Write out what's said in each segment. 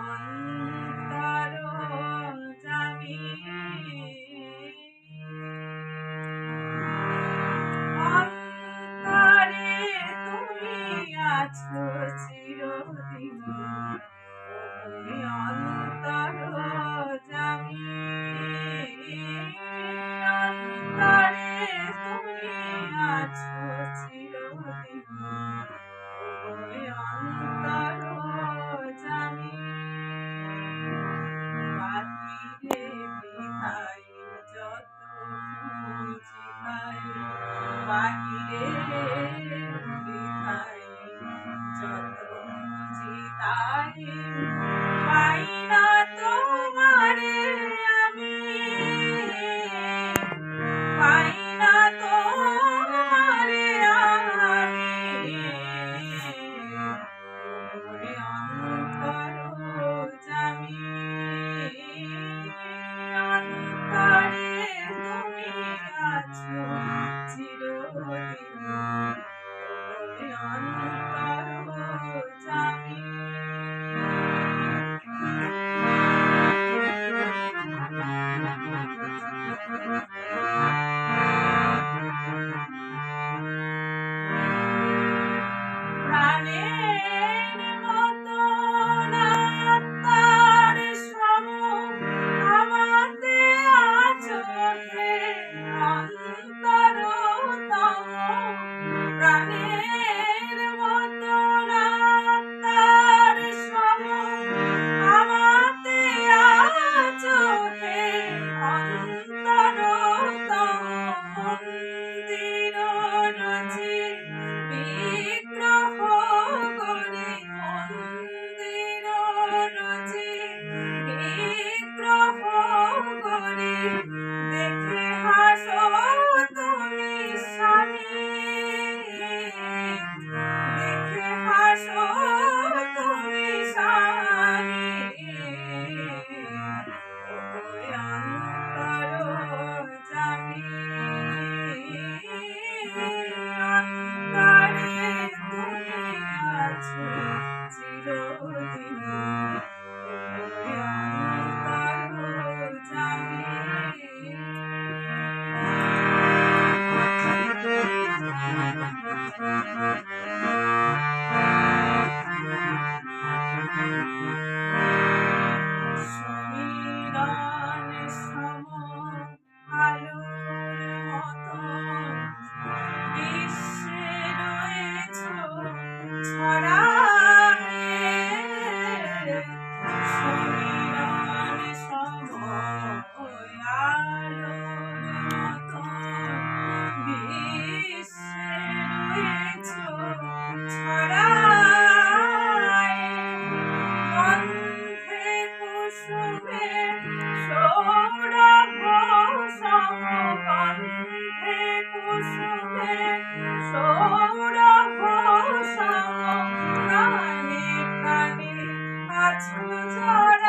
অন্তর জামি অন্তরে তুমি আছো চিরদিন। তুমি অন্তর জামি অন্তরে তুমি আছো চিরদিন। Senhora. চরা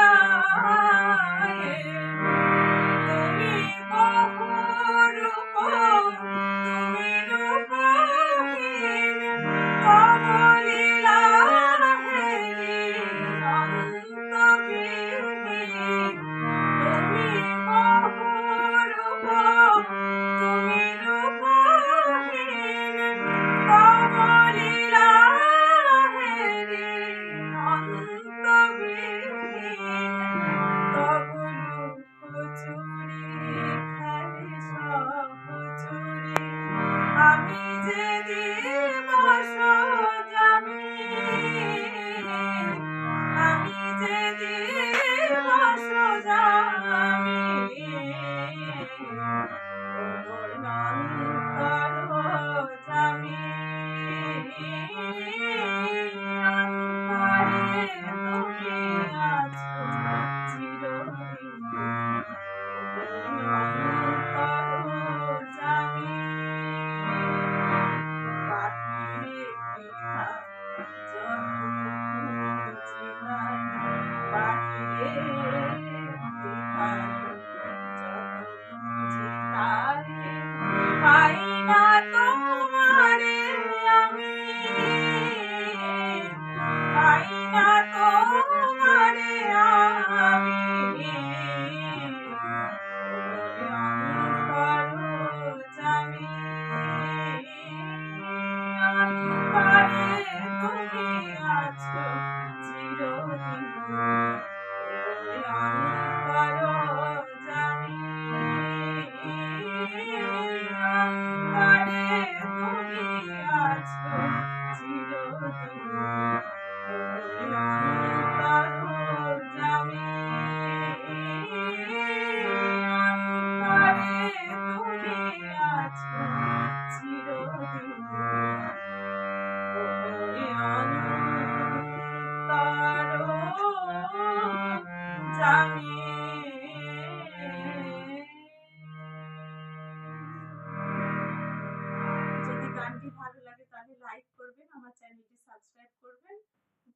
লাইক করবেন আমার চ্যানেলটি সাবস্ক্রাইব করবেন।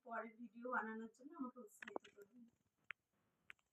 পরের ভিডিও বানানোর জন্য আমাকে উৎসাহিত